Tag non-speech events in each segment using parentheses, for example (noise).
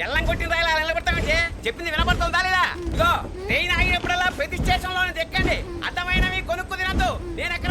ఎల్లం కొట్టిన రాయలు అలా నిలబడతామంటే చెప్పింది వినపడుతుందా లేదా? ఇదో ట్రైన్ ఆగినప్పుడల్లా ప్రతి స్టేషన్లో దెక్కండి. అర్థమైన కొనుక్కు తినద్దు. నేను ఎక్కడ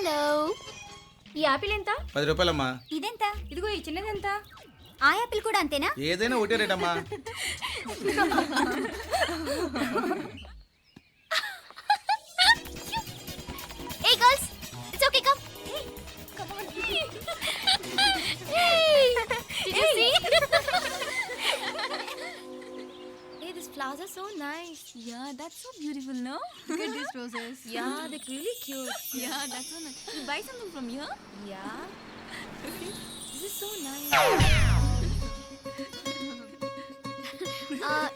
హలో. ఈ యాపిల్ ఎంత? పది రూపాయలమ్మా. ఇదెంత? ఇదిగో ఈ చిన్నది ఎంత ఆ యాపిల్ కూడా అంతేనా? ఏదైనా ఒకటే rate (laughs) that's so beautiful, no? Look at these roses. Yeah, they're really cute. Yeah, that's so nice. You buy something from here? Yeah. this is so nice.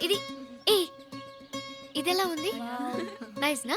ఇది ఏ ఇది ఎలా ఉంది నైస్ నా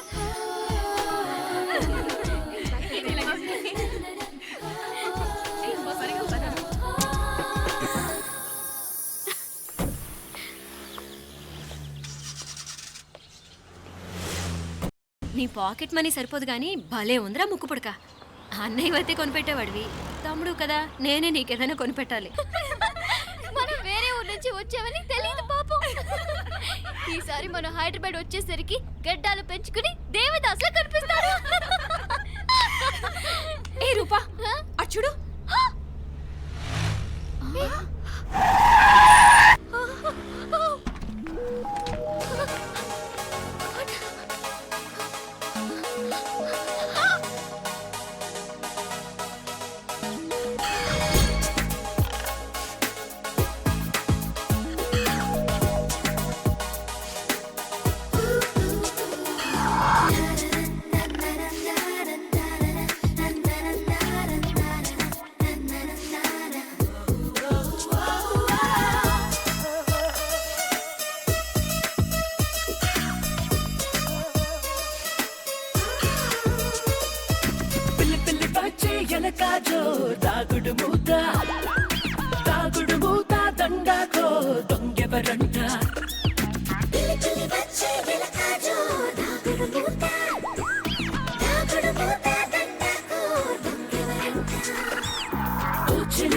నీ పాకెట్ మనీ సరిపోదు కానీ భలే ఉందిరా ముక్కు పుడక. అన్నయ్య అయితే కొనిపెట్టేవాడివి. తమ్ముడు కదా నేనే నీకేదైనా కొనిపెట్టాలి. మనం వేరే ఊరు నుంచి వచ్చామని తెలియదు పాపం. ఈసారి మనం హైదరాబాద్ వచ్చేసరికి గడ్డాలు పెంచుకుని దేవదాసులు కనిపిస్తారు. ఏ రూపా అచ్చుడు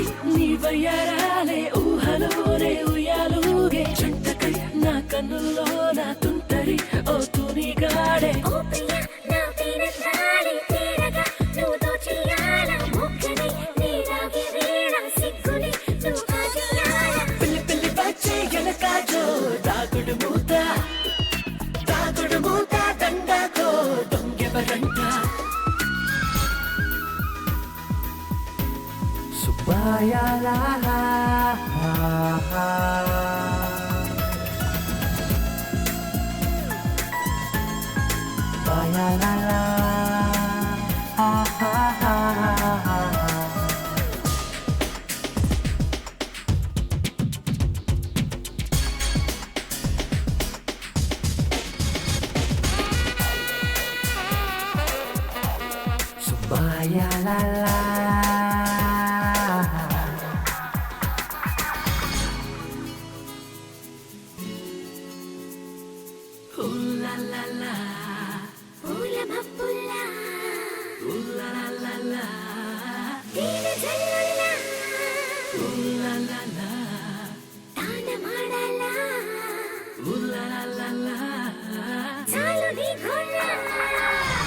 ఓ ఊహలోనే ఉయ్యాలుగే. జంటకై నా కన్నుల్లో నా తుంటరి ఓ తునిగాడే. గాడే ya la la. la, la. Ba ya la la.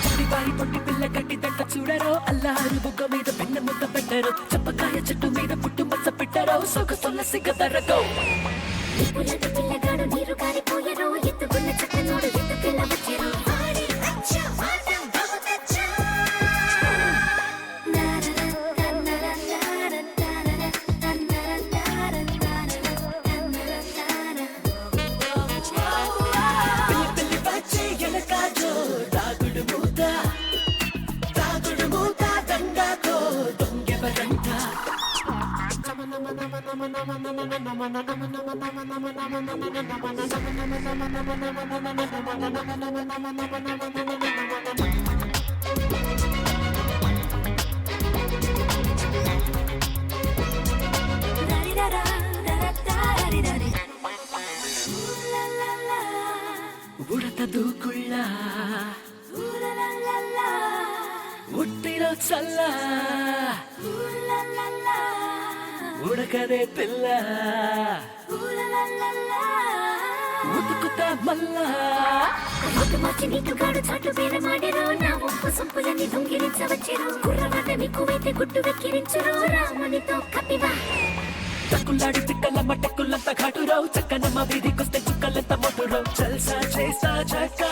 చిట్టిపారి పొట్టి పిల్ల గట్టి తట్ట చూడరో అల్లారు బుగ్గ మీద పెన్న ముద్ద పెట్టరు చెప్పకాయ చెట్టు మీద పుట్టు మచ్చ పెట్టరో సొగసుల సిగ్గ తరగో పిల్లగాడు నీరు కారిపోయరో ఉడత దూకుళ్ళ ఉట్టిలో చల్ల. ఉడకదే పిల్ల. ఉతుకుతా మల్లా. నీటుగాడు చాటు బేరమాడిరో నా ఒప్పు సొంపులన్నీ దొంగిలించవచ్చురు. కుర్రవాట నీకువైతే గుట్టు వెక్కిరించురు. రామునితో కపివా. తక్కులాడి తిక్కల మట్టకుల్లంత ఘాటురావు చక్కనమ్మ వీధికొస్తే చుక్కలంత మొటురావు చల్సా చేసా చక్క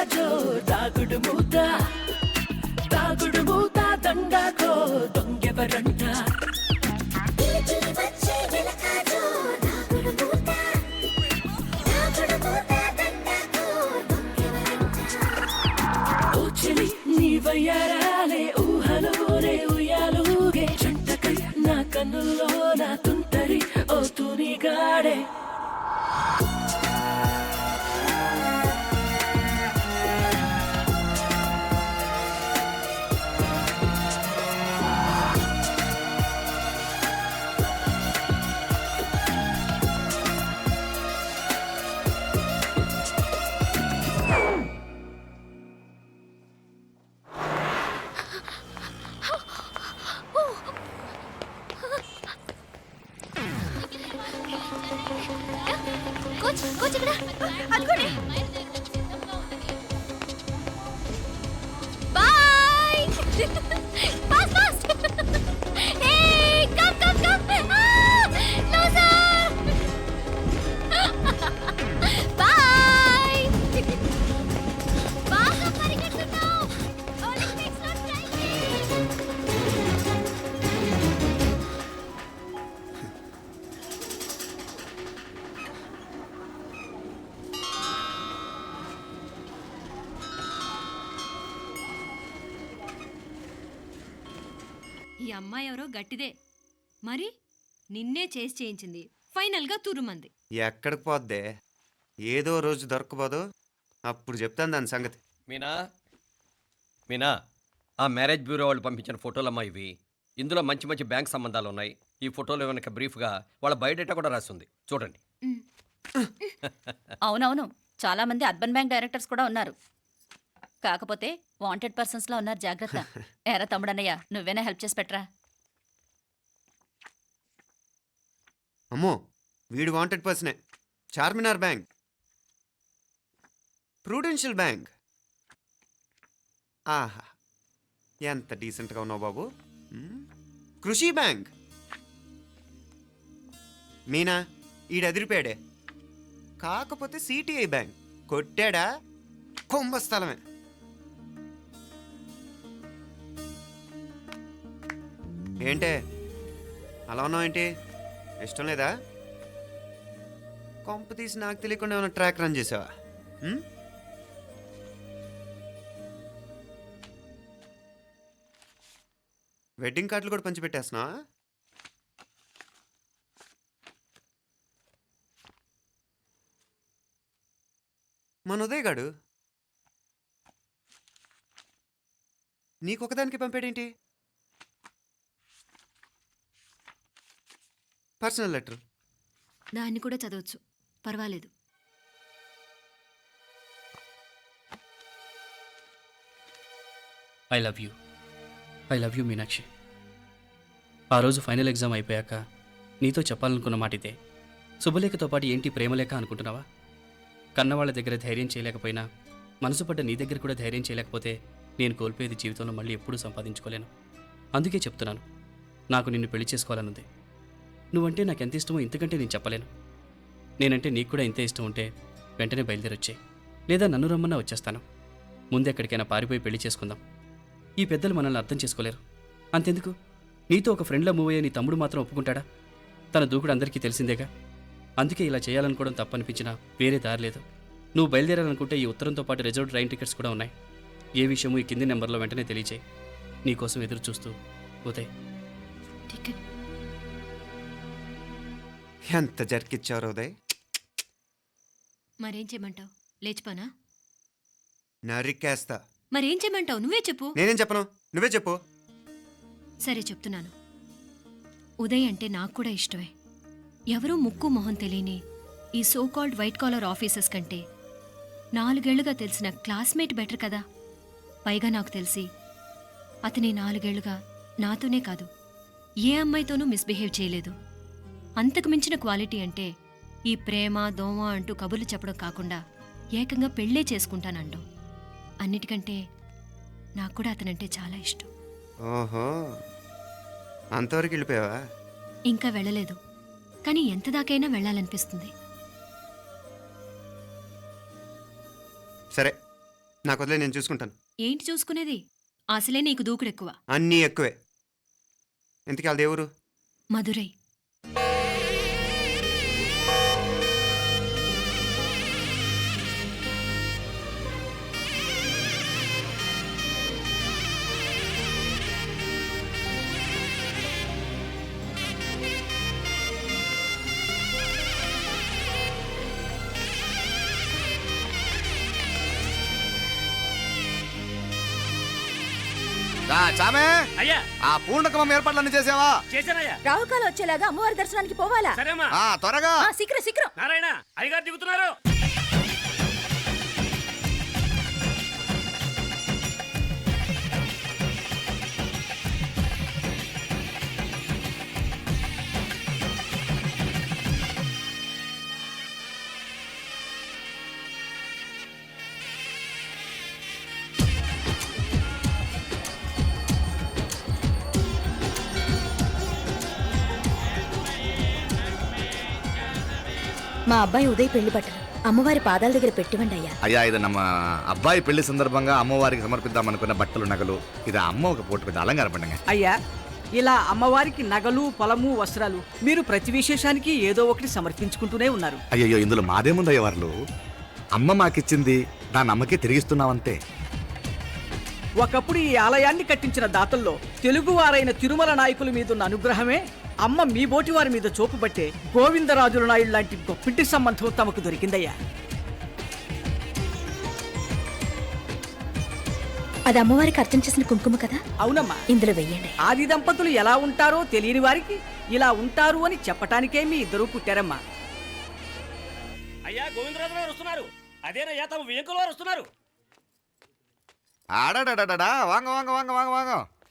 ఎనకాజో తాగుడు మూత. తాగుడు మూత దండాకో దొంగెవరంట పిల్లి ఊహలోనే ఉయ్యాలుగే. జంటకై నా కన్నుల్లో నా తుంటరి ఓ తునిగాడే. గాడే అమ్మాయి ఎవరో గట్టిదే. మరి నిన్నే చేసి చేయించింది. ఫైనల్గా తురుమంది. ఎక్కడికి పోద్దే? ఏదో రోజు దొరకపోదు అప్పుడు చెప్తాను దాని సంగతి. మీనా? మీనా? ఆ మ్యారేజ్ బ్యూరో వాళ్ళు పంపించిన ఫోటోలమ్మా ఇవి. ఇందులో మంచి మంచి బ్యాంక్ సంబంధాలు ఉన్నాయి ఈ ఫోటోలో వెనక బ్రీఫ్గా వాళ్ళ బయోడేటా కూడా రాస్తుంది. చూడండి. అవునవును. చాలా మంది అర్బన్ బ్యాంక్ డైరెక్టర్స్ కూడా ఉన్నారు. కాకపోతే వాంటెడ్ పర్సన్స్ లా ఉన్నారు జాగ్రత్త. (laughs) ఎరా తమ్ముడన్నయ్య నువ్వేనా హెల్ప్ చేసి పెట్టరా? అమ్మో వీడు వాంటెడ్ పర్సనే చార్మినార్ బ్యాంక్. Prudential bank. ఆహా ఎంత డీసెంట్గా ఉన్నావు బాబు? కృషి బ్యాంక్. మీనా ఈడు ఎదిరిపాడే కాకపోతే సిటిఐ బ్యాంక్. కొట్టాడా? కుంభస్థలమే ఏంటే? అలా ఉన్నావు ఏంటి? ఇష్టం లేదా? కొంప తీసి నాకు తెలియకుండా ఏమైనా ట్రాక్ రన్ చేసావా? వెడ్డింగ్ కార్డులు కూడా పంచిపెట్టేస్తున్నావా? మన ఉదయ్ గాడు? నీకొకదానికి పంపాడేంటి? Personal letter. దాన్ని కూడా చదవచ్చు. పర్వాలేదు. I love you. I love you Meenakshi. ఆ రోజు ఫైనల్ ఎగ్జామ్ అయిపోయాక నీతో చెప్పాలనుకున్న మాట ఇదే శుభలేఖతో పాటు ఏంటి ప్రేమలేఖ అనుకుంటున్నావా? కన్నవాళ్ళ దగ్గర ధైర్యం చేయలేకపోయినా మనసు పడ్డ నీ దగ్గర కూడా ధైర్యం చేయలేకపోతే నేను కోల్పోయేది జీవితంలో మళ్ళీ ఎప్పుడూ సంపాదించుకోలేను. అందుకే చెప్తున్నాను నాకు నిన్ను పెళ్ళి చేసుకోవాలనుంది. నువ్వంటే నాకు ఎంత ఇష్టమో ఇంతకంటే నేను చెప్పలేను. నేనంటే నీకు కూడా ఇంతే ఇష్టం ఉంటే వెంటనే బయలుదేరొచ్చే. లేదా నన్ను రమ్మన్నా వచ్చేస్తాను. ముందెక్కడికైనా పారిపోయి పెళ్ళి చేసుకుందాం. ఈ పెద్దలు మనల్ని అర్థం చేసుకోలేరు. అంతెందుకు? నీతో ఒక ఫ్రెండ్లా మూవ్ అయ్యే నీ తమ్ముడు మాత్రం ఒప్పుకుంటాడా? తన దూకుడు అందరికీ తెలిసిందేగా? అందుకే ఇలా చేయాలనుకోవడం తప్పనిపించినా వేరే దారి లేదు. నువ్వు బయలుదేరాలనుకుంటే ఈ ఉత్తరంతో పాటు రిజర్వ్ ట్రైన్ టికెట్స్ కూడా ఉన్నాయి. ఏ విషయమూ ఈ కింది నెంబర్లో వెంటనే తెలియచేయి. నీకోసం ఎదురు చూస్తూ ఉదయ్ టికెట్ ఎంత జరికిచ్చావు ఉదయ్? మరేం చేయమంటావు? లేచిపోనా? నరికేస్తా. మరేం చేయమంటావు? నువ్వే చెప్పు. నేనేం చెప్పను? నువ్వే చెప్పు. సరే చెప్తున్నాను. ఉదయ్ అంటే నాకు కూడా ఇష్టమే. ఎవరూ ముక్కు మొహం తెలియని ఈ so called white collar officers కంటే నాలుగేళ్ళుగా తెలిసిన క్లాస్మేట్ బెటర్ కదా? పైగా నాకు తెలిసి అతని నాలుగేళ్ళుగా నాతోనే కాదు ఏ అమ్మాయితోనూ మిస్బిహేవ్ చేయలేదు. అంతకు మించిన క్వాలిటీ అంటే ఈ ప్రేమ దోమ అంటూ కబుర్లు చెప్పడం కాకుండా ఏకంగా పెళ్ళే చేసుకుంటానండం. అన్నిటికంటే నాకు కూడా అతనంటే చాలా ఇష్టం. ఓహో. అంతవరకు వెళ్ళిపోయావా? ఇంకా వెళ్ళలేదు. కానీ ఎంత దాకైనా వెళ్ళాలనిపిస్తుంది. సరే. నాకు వదిలే నేను చూసుకుంటాను. ఏంటి చూసుకునేది? అసలే నీకు దూకుడు ఎక్కువ అన్నీ ఎక్కువే. ఇంతకీ వాళ్ళ దేవురు మధురై. ఆ పూర్ణకమం ఏర్పాట్లన్నీ చేసావా? చేశానయ్యా. రావుకాలం వచ్చేలాగా అమ్మవారి దర్శనానికి పోవాలా? సరేమ్మా ఆ త్వరగా. ఆ, శీఘ్రం శీఘ్రం. నారాయణ అయ్యగారు దిగుతున్నారు. మా అబ్బాయి ఉదయ్ పెళ్ళి బట్టలు. అమ్మవారి పాదాల దగ్గర పెట్టివండి అయ్యా. అయ్యా ఇది నమ్మ అబ్బాయి పెళ్ళి సందర్భంగా అమ్మవారికి సమర్పిద్దాం అనుకున్న బట్టలు నగలు ఇది అమ్మ ఒక పూట పెద్ద అలంకార పండుగ అయ్యా ఇలా అమ్మవారికి నగలు పొలము వస్త్రాలు మీరు ప్రతి విశేషానికి ఏదో ఒకటి సమర్పించుకుంటూనే ఉన్నారు. అయ్యయ్యో ఇందులో మాదేముందయ్య వాళ్ళు అమ్మ మాకిచ్చింది దాని అమ్మకే తిరిగిస్తున్నామంతే ఒకప్పుడు ఈ ఆలయాన్ని కట్టించిన దాతల్లో తెలుగువారైన తిరుమల నాయకుల మీదున్న అనుగ్రహమే అమ్మ మీ బోటి వారి మీద చూపుబట్టే గోవిందరాజుల నాయుడు లాంటి గొప్పింటి సంబంధం తమకు దొరికిందయ్యా. అది అమ్మవారికి అర్చన చేసిన కుంకుమ కదా? అవునమ్మా. ఇందులో వెయ్యండి. ఆది దంపతులు ఎలా ఉంటారో తెలియని వారికి ఇలా ఉంటారు అని చెప్పటానికే మీ ఇద్దరు పుట్టారమ్మా. అయ్యా గోవిందరాజు గారు వస్తున్నారు. అదేనయ్యా తమ వెంకుల వారు వస్తున్నారు. ఆడాడాడా వాంగ వాంగ వాంగ వాంగ వాంగ.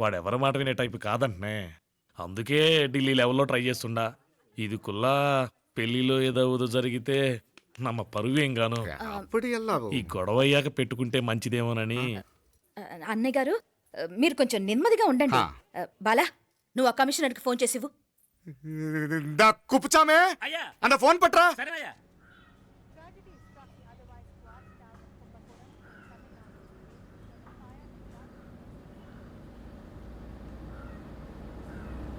వాడెవరి మాట వినే టైపు కాదంటనే. అందుకే ఢిల్లీ లెవెల్లో ట్రై చేస్తుండా. ఇది కుల్లా పెళ్ళిలో ఏదో జరిగితే నమ్మ పరువేం గాను? ఈ గొడవ అయ్యాక పెట్టుకుంటే మంచిదేమోనని. అన్నయ్య గారు మీరు కొంచెం నెమ్మదిగా ఉండండి. బాలా నువ్వు ఆ కమిషనర్కి ఫోన్ చేసివు అయ్యా. అన్న ఫోన్ పట్రా.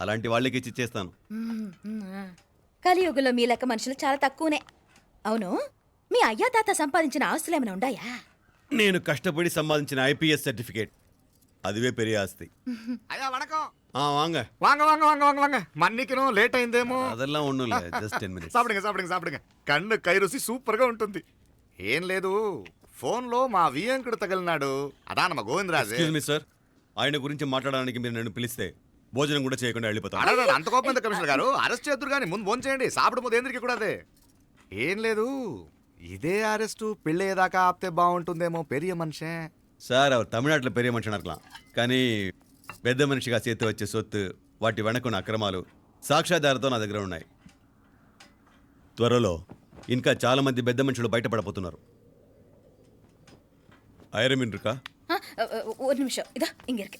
అలాంటి వాళ్ళకి ఇచ్చి ఇచ్చేస్తాను. కలియుగంలో మీ లెక్క మనుషులు చాలా తక్కువనే. అవును మీ అయ్యా తాత సంపాదించిన ఆస్తులు ఏమైనా ఉన్నాయా నేను కష్టపడి సంపాదించిన ఐపీఎస్ సర్టిఫికేట్. అదివే పెరియ ఆస్తి. అయ్యా వణకం. ఆ వాంగ. வாங்க வாங்க வாங்க வாங்க అయిందేమో. అదెல்லாம் ஒண்ணும் இல்ல జస్ట్ 10 మినిట్స్. సాపడంగ సాపడంగ కన్ను కైరుసి సూపర్గా ఉంటుంది. ఏం లేదు ఫోన్లో మా వియంకుడు తగిలినాడు. అదా నమ్మ గోవిందరాజు. Excuse me sir. ఆయన గురించి మాట్లాడడానికి మీరు నన్ను పిలిస్తే భోజనం కూడా చేయకుండా వెళ్ళిపోతాను అడగండి అంత కోపం ఎందుకు కమిషనర్ గారు అరెస్ట్ చేద్దరు కానీ ముందు ఫోన్ చేయండి సాపిడు ముందు ఎందుకు కూడా అదే ఏం లేదు ఇదే అరెస్టు పెళ్ళేదాకా ఆపితే బాగుంటుందేమో పెరియ మనిషే సార్ அவர் தமிழ்நாட்டில் பெரிய మనిషి అనర్కలాం కానీ పెద్ద మనిషిగా చేతి వచ్చే సొత్తు వాటి వెనకున్న అక్రమాలు సాక్ష్యాధారతో నా దగ్గర ఉన్నాయి త్వరలో ఇంకా చాలా మంది పెద్ద మనుషులు బయటపడబోతున్నారు ఐరమిన్ రుకా ఆ, ఆ, ఒక నిమిషం ఇదా ఇంగిరికి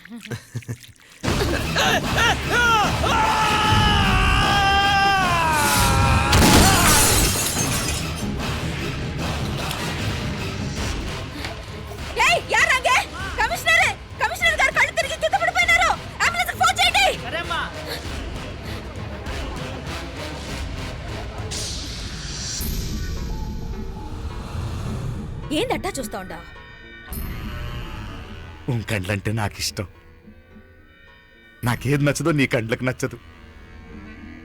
ఏందట్టా చూస్తా ఉండా? ఉన్ కండ్లంటే నాకు ఇష్టం నాకేది నచ్చదో నీ కండ్లకు నచ్చదు.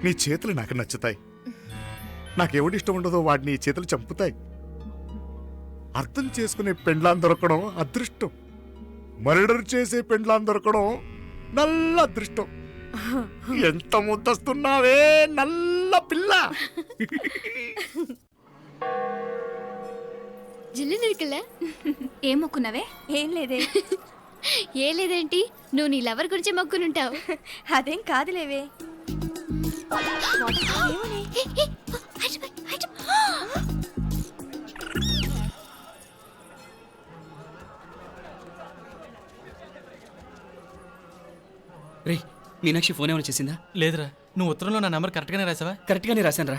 నీ చేతులు నాకు నచ్చుతాయి. నాకెవడి ఇష్టం ఉండదో వాడిని నీ చేతులు చంపుతాయి. అర్థం చేసుకునే పెండ్లాం దొరకడం అదృష్టం. మర్డర్ చేసే పెండ్లాం దొరకడం నల్ల అదృష్టం. ఎంత ముద్దస్తున్నావే నల్ల పిల్ల! జిల్లు నిరుకులే ఏం మొక్కున్నావే? ఏం లేదే. ఏ లేదేంటి? నువ్వు నీ లవర్ గురించి మొక్కునుంటావు. అదేం కాదులేవే. రే మీనాక్షి ఫోన్ ఏమైనా చేసిందా? లేదురా నువ్వు ఉత్తరంలో నా నెంబర్ కరెక్ట్గానే రాసావా? కరెక్ట్గానే రాశాను రా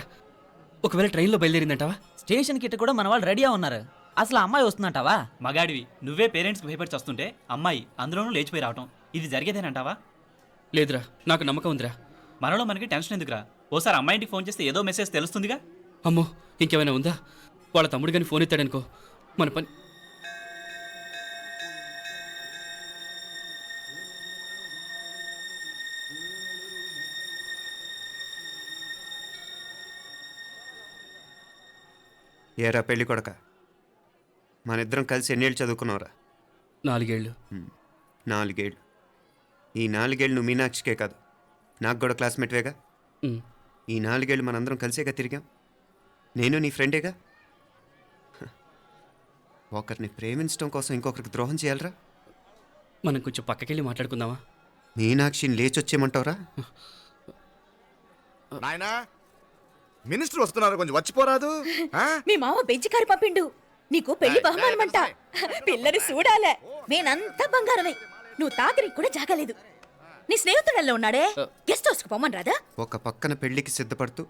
ఒకవేళ ట్రైన్లో బయలుదేరిందంటావా? స్టేషన్ కిட்ட కూడా మన వాళ్ళు రెడీగా ఉన్నారు. అసలు అమ్మాయి వస్తుందంటావా? మగాడివి. నువ్వే పేరెంట్స్కి భయపడి వస్తుంటే అమ్మాయి అందులోనూ లేచిపోయి రావటం. ఇది జరిగేదేనంటావా లేదురా నాకు నమ్మకం ఉందిరా. మనలో మనకి టెన్షన్ ఎందుకురా? ఓసారి అమ్మాయి ఇంటికి ఫోన్ చేస్తే ఏదో మెసేజ్ తెలుస్తుందిగా? అమ్మో ఇంకేమైనా ఉందా? వాళ్ళ తమ్ముడు కానీ ఫోన్ ఎత్తాడనుకో. మన పని ఏరా పెళ్ళి కొడక మన ఇద్దరం కలిసి ఎన్నేళ్ళు చదువుకున్నావురా? నాలుగేళ్ళు. నాలుగేళ్ళు. ఈ నాలుగేళ్ళు నువ్వు మీనాక్షికే కాదు. నాకు కూడా క్లాస్మేట్వేగా. ఈ నాలుగేళ్ళు మనందరం కలిసేగా తిరిగాం. నేను నీ ఫ్రెండేగా. ఒకరిని ప్రేమించడం కోసం ఇంకొకరికి ద్రోహం చేయాలరా? మనం కొంచెం పక్కకెళ్ళి మాట్లాడుకుందామా? మీనాక్షిని లేచొచ్చేయమంటావురా? నాయనా మినిస్టర్ వస్తున్నారు. కొంచెం వచ్చిపోరాదు. ఆ? (laughs) మీ మామ బెంచి కారు పంపిండు. నీకు పెళ్ళి బహుమానమంట. పిల్లని చూడాలే నేనంతా బంగారమే. నువ్వు తాకరికి కూడా జాగలేదు. నీ స్నేహితుడల్లో ఉన్నాడే. గెస్ట్ హౌస్కి పొమ్మని రాదా ఒక పక్కన పెళ్ళికి సిద్ధపడుతూ